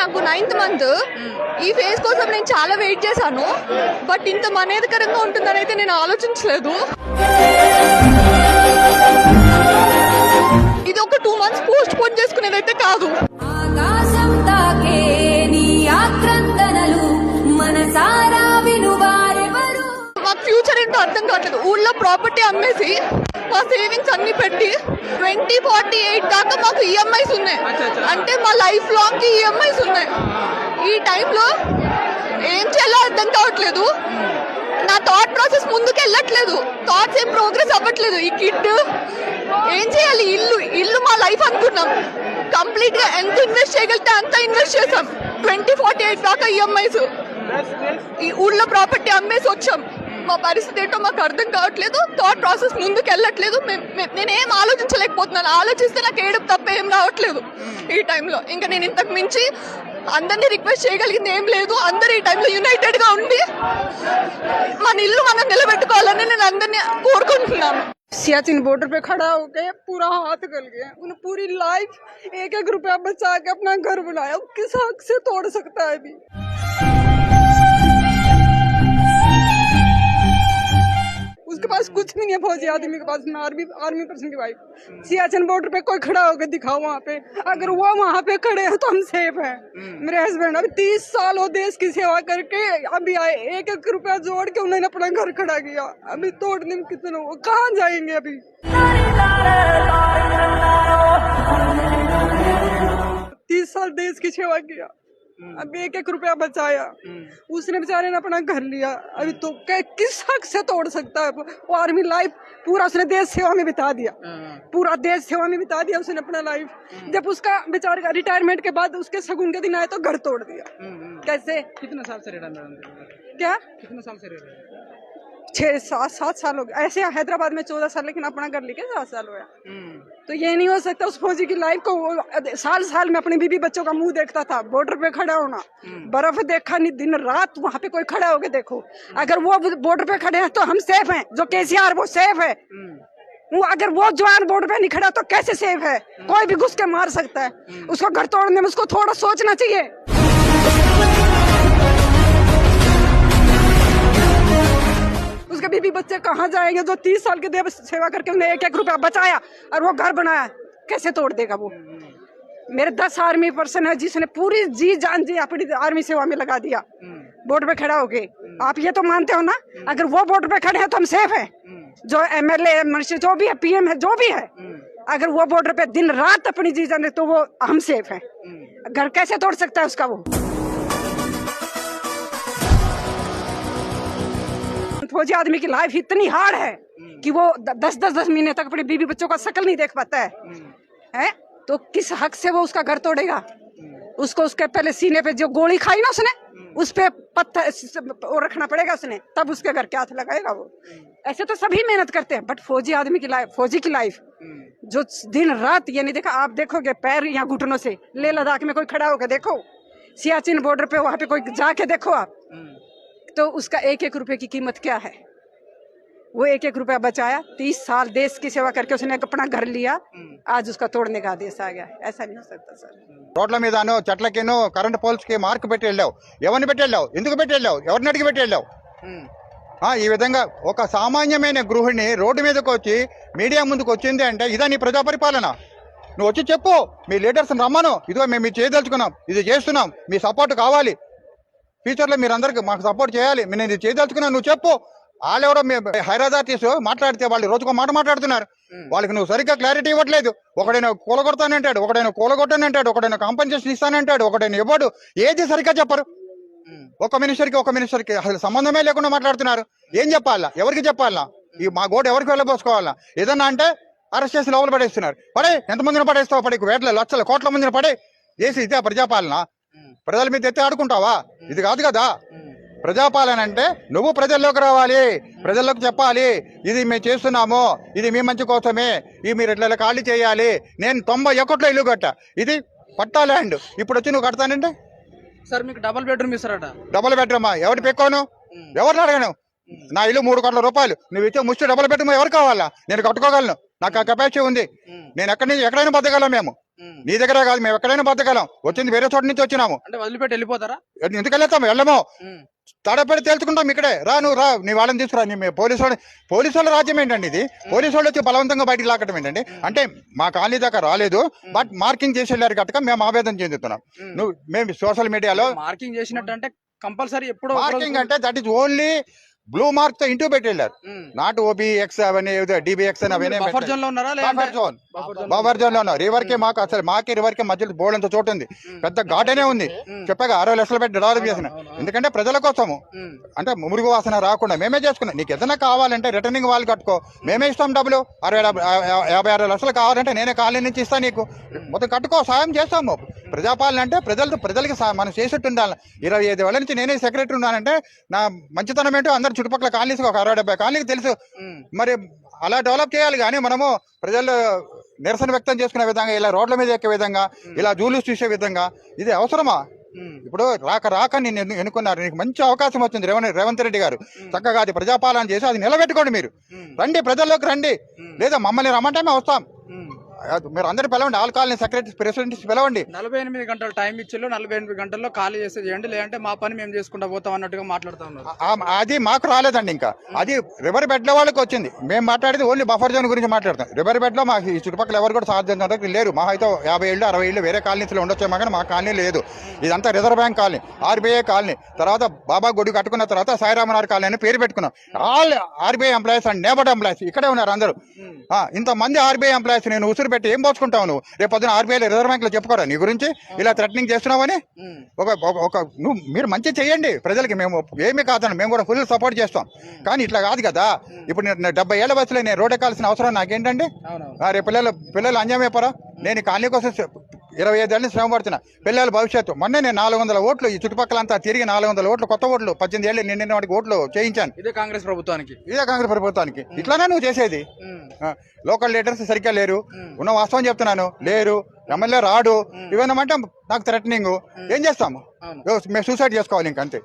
నాకు ninth month ఈ face కోసం నేను చాలా వెయిట్ చేశాను. బట్ ఇంత మనేదకరంగా ఉంటుందని అయితే నేను ఆలోచించలేదు. ఇది ఒక టూ మంత్స్ పోస్ట్ పోన్ చేసుకునేదైతే కాదు. మాకు ఫ్యూచర్ ఏంటో అర్థం కావట్లేదు. ఊళ్ళో ప్రాపర్టీ అమ్మేసి మా సేవింగ్స్ అన్ని పెట్టి ట్వంటీ ఫార్టీ ఎయిట్ దాకా మాకు ఈఎంఐస్ ఉన్నాయి. అంటే మా లైఫ్ లాంగ్కి ఈఎంఐస్ ఉన్నాయి. ఈ టైంలో ఏం చేయాలో అర్థం కావట్లేదు. నా థాట్ ప్రాసెస్ ముందుకు వెళ్ళట్లేదు. థాట్స్ ఏం ప్రోగ్రెస్ అవ్వట్లేదు. ఈ కిడ్ ఏం చేయాలి? ఇల్లు ఇల్లు మా లైఫ్ అనుకున్నాం. కంప్లీట్గా ఎంత ఇన్వెస్ట్ చేయగలిగితే అంత ఇన్వెస్ట్ చేసాం ట్వంటీ ఫార్టీ ఎయిట్ దాకా ఈఎంఐస్ ఈ ఊళ్ళో ప్రాపర్టీ అమ్మేసి వచ్చాం. మా పరిస్థితి ఏంటో మాకు అర్థం కావట్లేదు థాట్ ప్రాసెస్ ముందుకు వెళ్ళట్లేదు మేం- మేం- నేనేం ఆలోచించలేకపోతున్నాను ఆలోచిస్తే నాకు ఏడుపు తప్ప ఏం రావట్లేదు ఈ టైంలో ఇంకా నేను ఇంతకు మించి అందరినీ రిక్వెస్ట్ చేయగలిగింది ఏం లేదు అందరు ఈ టైంలో యునైటెడ్ గా ఉండి మన ఇల్లు మనం నిలబెట్టుకోవాలని నేను అందరినీ కోరుకుంటున్నాను सियाचिन बॉर्डर पे खड़ा होके पूरा हाथ गल गया उन्हें पूरी लाइफ एक एक रुपया बचा के अपना घर बनाया वो किस हक से तोड़ सकता है अभी उसके पास कुछ भी नहीं है फौजी आदमी के पास मैं आर्मी आर्मी पर्सन की वाइफ सियाचिन बॉर्डर पे कोई खड़ा होकर दिखाओ वहाँ पे। अगर वो वहाँ पे खड़े हैं तो हम सेफ़ हैं। मेरे हस्बैंड अभी तीस साल वो देश की सेवा करके अभी आए एक एक रुपया जोड़ के उन्होंने अपना घर खड़ा किया। अभी तोड़ने में कितना वो कहाँ जाएँगे अभी? तीस साल देश की सेवा किया। अभी एक एक रुपया बचाया। उसने बेचारे ने अपना घर लिया। अभी तो किस हक से तोड़ सकता है? वो आर्मी लाइफ पूरा उसने देश सेवा में बिता दिया। पूरा देश सेवा में बिता दिया उसने अपना लाइफ। जब उसका बेचारे का रिटायरमेंट के बाद उसके शगुन के दिन आए तो घर तोड़ दिया। कैसे? कितने साल से रिटायरमेंट क्या? कितने साल से रह हैं छह सात सात साल हो गए। ऐसे हैदराबाद में चौदह साल लेकिन अपना घर लेके सात साल हुआ हम्म। तो ये नहीं हो सकता उस फौजी की लाइफ को साल साल में अपने बीबी बच्चों का मुँह देखता था बॉर्डर पे खड़ा होना। बर्फ़ देखा नहीं दिन रात वहाँ पे कोई खड़ा होके देखो। अगर वो बॉर्डर पे खड़े हैं तो हम सेफ़ हैं जो केसीआर वो सेफ़ है। वो अगर वो जवान बॉर्डर पे नहीं खड़ा तो कैसे सेफ़ है? कोई भी घुस के मार सकता है। उसको घर तोड़ने में उसको थोड़ा सोचना चाहिए। उसके बीबी बच्चे कहाँ जाएँगे जो तीस साल के देव सेवा करके उन्हें एक एक रुपया बचाया और वो घर बनाया? कैसे तोड़ देगा वो? मेरे दस आर्मी पर्सन है जिसने पूरी जी जान जी अपनी आर्मी सेवा में लगा दिया। बोर्ड पे खड़ा होके। आप ये तो मानते हो ना? अगर वो बोर्ड पे खड़े हैं तो हम सेफ़ हैं। जो एमएलए मनुष्य जो भी है, पीएम है, जो भी है, अगर वो बॉर्डर पे दिन रात अपनी जी जाने तो वो हम सेफ़ हैं। घर कैसे तोड़ सकता है उसका वो? फौजी आदमी की लाइफ इतनी हार्ड है कि वो दस दस दस महीने तक अपने बीवी बच्चों का शक्ल नहीं देख पाता है। है? तो किस हक से वो उसका घर तोड़ेगा? उसको उसके पहले सीने पे जो गोली खाई ना उसने उस पे पत्थर रखना पड़ेगा उसने तब उसके घर के हाथ लगाएगा वो। ऐसे तो सभी मेहनत करते हैं बट फौजी आदमी की लाइफ फौजी की लाइफ जो दिन रात ये नहीं देखा आप देखोगे पैर या घुटनों से ले लद्दाख में कोई खड़ा होकर देखो सियाचिन बॉर्डर पे वहाँ पे कोई जाके देखो आप। तो उसका एक एक रुपए की कीमत क्या है वो एक एक रुपया बचाया तीस साल देश की सेवा करके उसने अपना घर लिया आज उसका तोड़ने का आदेश आ गया ऐसा नहीं हो सकता सर రోడ్ల మీదనో చెట్లకినో కరెంట్ పోల్స్ కి మార్క్ పెట్టి వెళ్ళావు ఎవరిని పెట్టి వెళ్ళావు ఎందుకు పెట్టి వెళ్ళావు ఎవరిని అడిగి పెట్టి వెళ్ళావు ఆ, ఈ విధంగా ఒక సామాన్యమైన గృహిణి రోడ్డు మీదకి వచ్చి మీడియా ముందుకు వచ్చింది అంటే ఇదా నీ ప్రజా పరిపాలన నువ్వు వచ్చి చెప్పు మీ లీడర్స్ రమ్మను ఇదిగో మేము ఇది చేయదలుచుకున్నాం ఇది చేస్తున్నాం మీ సపోర్ట్ కావాలి ఫ్యూచర్లో మీరు అందరికి మాకు సపోర్ట్ చేయాలి. మేము ఇది చేయదలుచుకున్నాం నువ్వు చెప్పు. వాళ్ళెవరో మీ హైదరాబాద్ మాట్లాడితే వాళ్ళు రోజుకో మాట మాట్లాడుతున్నారు. వాళ్ళకి నువ్వు సరిగ్గా క్లారిటీ ఇవ్వట్లేదు. ఒకడైనా కూలగొడతానంటాడు ఒకడైనా కూలగొట్టానంటాడు ఒకడైనా కాంపన్సేషన్ ఇస్తానంటాడు ఒకడైనా ఇవ్వడు. ఏది సరిగ్గా చెప్పరు. ఒక మినిస్టర్కి ఒక మినిస్టర్కి అసలు సంబంధమే లేకుండా మాట్లాడుతున్నారు. ఏం చెప్పాలా? ఎవరికి చెప్పాలా? ఈ మా గోడ ఎవరికి వెళ్ళబోసుకోవాలా? ఏదన్నా అంటే అరెస్ట్ చేసి లోపల పడేస్తున్నారు. పడే ఎంతమందిని పడేస్తావు? పడే వేట్ల లక్షల కోట్ల మందిని పడే. చేసి ఇదే ప్రజాపాలన. ప్రజల మీద ఎత్తి ఆడుకుంటావా? ఇది కాదు కదా. ప్రజాపాలన అంటే నువ్వు ప్రజల్లోకి రావాలి ప్రజల్లోకి చెప్పాలి. ఇది మేము చేస్తున్నాము ఇది మీ మంచి కోసమే ఇది మీరు ఇట్లా ఖాళీ చేయాలి. నేను తొంభై ఒకటిలో ఇల్లు కట్టా. ఇది పట్టా ల్యాండ్. ఇప్పుడు వచ్చి నువ్వు కడతానంటే? సార్ మీకు డబుల్ బెడ్రూమ్ ఇస్తారట. Double bedroom? ఎవరి పెక్కోను ఎవరిని అడగను? నా ఇల్లు మూడు కోట్ల రూపాయలు. నువ్వు ఇచ్చే ముష్టి డబుల్ బెడ్రూమ్ ఎవరు కావాలా? నేను కట్టుకోగలను. నాకు ఆ కెపాసిటీ ఉంది. నేను ఎక్కడి నుంచి ఎక్కడైనా బతకగలను మేము. నీ దగ్గర కాదు మేము ఎక్కడైనా బతకగలం వచ్చింది వేరే చోట నుంచి వచ్చినాము. అంటే వదిలిపెట్టి వెళ్ళిపోతారా? ఎందుకు వెళ్తాము వెళ్ళము. తడపడి తేల్చుకుంటాం ఇక్కడే. రా నువ్వు రా నీ వాళ్ళని తీసుకురా. నీ పోలీసు వాళ్ళు పోలీసు వాళ్ళ రాజ్యం ఏంటండి ఇది? పోలీసు వాళ్ళు వచ్చి బలవంతంగా బయటికి లాక్కడం ఏంటండి? అంటే మా కాలనీ దాకా రాలేదు బట్ మార్కింగ్ చేసి వెళ్ళారు కనుక మేము ఆవేదన చెందుతున్నాం. నువ్వు మేము సోషల్ మీడియాలో మార్కింగ్ చేసినట్టు అంటే కంపల్సరీ ఎప్పుడో మార్కింగ్ అంటే దట్ ఈస్ ఓన్లీ బ్లూ మార్క్తో ఇంటూ పెట్టి వెళ్ళారు. నాట్ ఓబీ ఎక్స్ అవన్నీ డిబిఎక్స్ అని అవన్నీ బఫర్ జోన్లో ఉన్నారా రివర్కి మాకు అసలు మాకి రివర్కి మధ్యలో బోర్డంత చోటు ఉంది. పెద్ద ఘాటనే ఉంది. చెప్పాక అరవై లక్షలు పెట్టి డెవలప్ చేసిన. ఎందుకంటే ప్రజల కోసము. అంటే మురుగు వాసన రాకుండా మేమే చేసుకున్నాం. నీకు ఏదైనా కావాలంటే రిటర్నింగ్ వాళ్ళు కట్టుకో. మేమే ఇస్తాం డబ్బులు. అరవై యాభై అరవై లక్షలు కావాలంటే నేనే కాలనీ నుంచి ఇస్తాను నీకు. మొత్తం కట్టుకో సాయం చేస్తాము. ప్రజాపాలన అంటే ప్రజలతో ప్రజలకి మనం చేసేట్టు ఉండాలి. ఇరవై ఐదు వేల నుంచి నేనే సెక్రటరీ ఉన్నానంటే నా మంచితనం ఏంటో అందరు చుట్టుపక్కల కాలనీస్ ఒక అరవై డెబ్బై కాలనీకి తెలుసు. మరి అలా డెవలప్ చేయాలి కానీ మనము ప్రజలు నిరసన వ్యక్తం చేసుకునే విధంగా ఇలా రోడ్ల మీద ఎక్కే విధంగా ఇలా జూలుస్ చూసే విధంగా ఇది అవసరమా. ఇప్పుడు రాక రాక ఎన్ను- ఎన్నుకున్నారు. నీకు మంచి అవకాశం వచ్చింది రేవంత్ రేవంత్ రెడ్డి గారు. చక్కగా అది ప్రజాపాలన చేసి అది నిలబెట్టుకోండి మీరు. రండి ప్రజల్లోకి రండి. లేదా మమ్మల్ని రమ్మంటే మేము వస్తాం. మీరు అందరు పిలవండి. ఆల్ కాలనీ సెక్రటరీ ప్రెసిడెంట్స్ పిలవండి. నలభై ఎనిమిది గంటలు టైం ఇచ్చిల్లు నలభై ఎనిమిది గంటల్లో ఖాళీ చేస్తే చేయండి. లేదంటే మా పని మేము చేసుకుంటా పోతాం అన్నట్టుగా మాట్లాడుతా ఉన్నారు. అది మాకు రాలేదండి ఇంకా. అది రివర్ బెడ్లో వాళ్ళకి వచ్చింది. మేము మాట్లాడేది ఓన్లీ బఫర్ జోన్ గురించి మాట్లాడతాం. రివర్ బెడ్లో మాకు ఈ చుట్టుపక్కల ఎవరు కూడా సాధ్యం లేరు. మా అయితే యాభై ఏళ్ళు అరవై ఏళ్ళు వేరే కాలనీస్లో ఉండొచ్చేమో కానీ మా కాలనీ లేదు. ఇదంతా reserve bank colony RBI colony. తర్వాత బాబా గుడి కట్టుకున్న తర్వాత సాయిరామనార్ కాలనీ అని పేరు పెట్టుకున్నాం. All RBI employees and neighbour employees ఇక్కడే ఉన్నారు అందరూ. ఆ, ఇంతమంది ఆర్బీఐ ఎంప్లాయీస్ నేను ఉసురు పెట్టి ఏం పోసుకుంటావు నువ్వు? రేపు పొద్దున ఆర్బీఐ రిజర్వ్ బ్యాంక్లో చెప్పుకోరా? నీ గురించి? ఇలా థ్రెటనింగ్ చేస్తున్నావని. ఒక ఒక- నువ్వు మీరు మంచి చేయండి. ప్రజలకి మేము ఏమీ కాదని మేము కూడా ఫుల్ సపోర్ట్ చేస్తాం. కానీ ఇట్లా కాదు కదా. ఇప్పుడు నేను డెబ్బై ఏళ్ళ వయసులో నేను రోడ్ ఎక్కాల్సిన అవసరం నాకేంటండి? రేపు పిల్లలు పిల్లలు అంజమైపోరా నేను ఈ కాలనీ కోసం ఇరవై ఐదేళ్ళ నుంచి శ్రమ పడుతున్నా. పిల్లల భవిష్యత్తు. మొన్నే నేను నాలుగు వందల ఓట్లు ఈ చుట్టుపక్కలంతా తిరిగి నాలుగు వందల ఓట్లు కొత్త ఓట్లు పద్దెనిమిది ఏళ్ళు నిన్న వాటికి ఓట్లు చేయించాను. ఇదే కాంగ్రెస్ ప్రభుత్వానికి. ఇదే కాంగ్రెస్ ప్రభుత్వానికి. ఇట్లానే నువ్వు చేసేది. లోకల్ లీడర్స్ సరిగ్గా లేరు. ఉన్న వాస్తవం చెప్తున్నాను. లేరు. ఎమ్మెల్యే రాడు. ఇవన్నమాట నాకు థ్రెటనింగ్ ఏం చేస్తాము. మేము సూసైడ్ చేసుకోవాలి ఇంకంతే